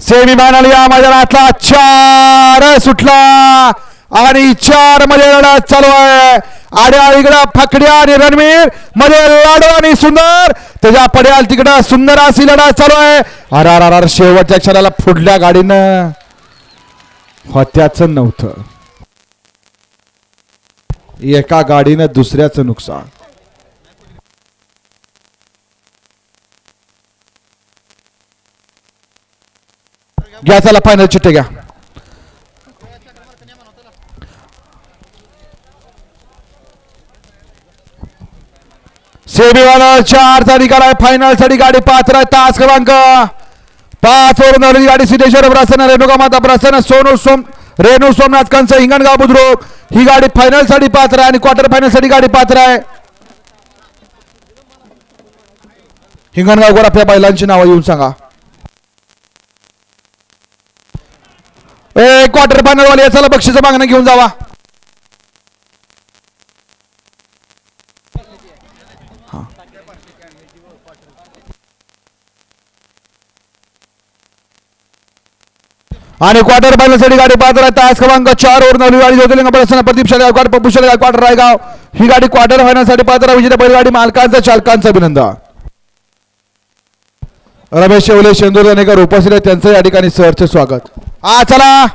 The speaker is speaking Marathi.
सेमी फायनल या मैदानातला चार सुटला. आणि चारमध्ये लढत चालू आहे. आड्या इकडं फकड्या आणि रणवीरमध्ये लाडू आणि सुंदर. त्याच्या पड्याल तिकडं सुंदर अशी लढत चालू आहे. अरे अरे अरे, शेवटच्या क्षणाला फुडल्या गाडीनं. होत्याच नव्हतं. एका गाडीनं दुसऱ्याचं नुकसान. घ्या चला फायनल चिठ्ठे घ्या. सेमीवाला चारचा निकाल आहे. फायनलसाठी गाडी पात्र आहे तास क्रमांक. पाच वरून आलेली गाडी सिद्धेश्वर प्रसन्न रेणुका माता प्रसन्न सोनू सोम रेणू सोमनाथ कंस हिंगणगाव बुद्रुक. ही गाडी फायनलसाठी पात्र आहे आणि क्वार्टर फायनलसाठी गाडी पात्र आहे. हिंगणगावकर आपल्या बैलांची नावं येऊन सांगा. ए क्वार्टर फायनल वाले चला बक्षीचं मागणं घेऊन जावा. आणि क्वार्टर फायनलसाठी गाडी पात्र आहे तास क्रमांक चार वर नवली गाडी ज्योतिलिंग प्रसन्न प्रदीप शाले क्वार्टर पप्पू शाले गायकवाड रायगाव. ही गाडी क्वार्टर फायनलसाठी पात्र आहे. विजेत्या बैलगाडी मालकांचं चालकांचं अभिनंदन. रमेश शेवले शेंदूर दनेकर उपस्थित आहेत. त्यांचं या ठिकाणी सरचे स्वागत. हा चला.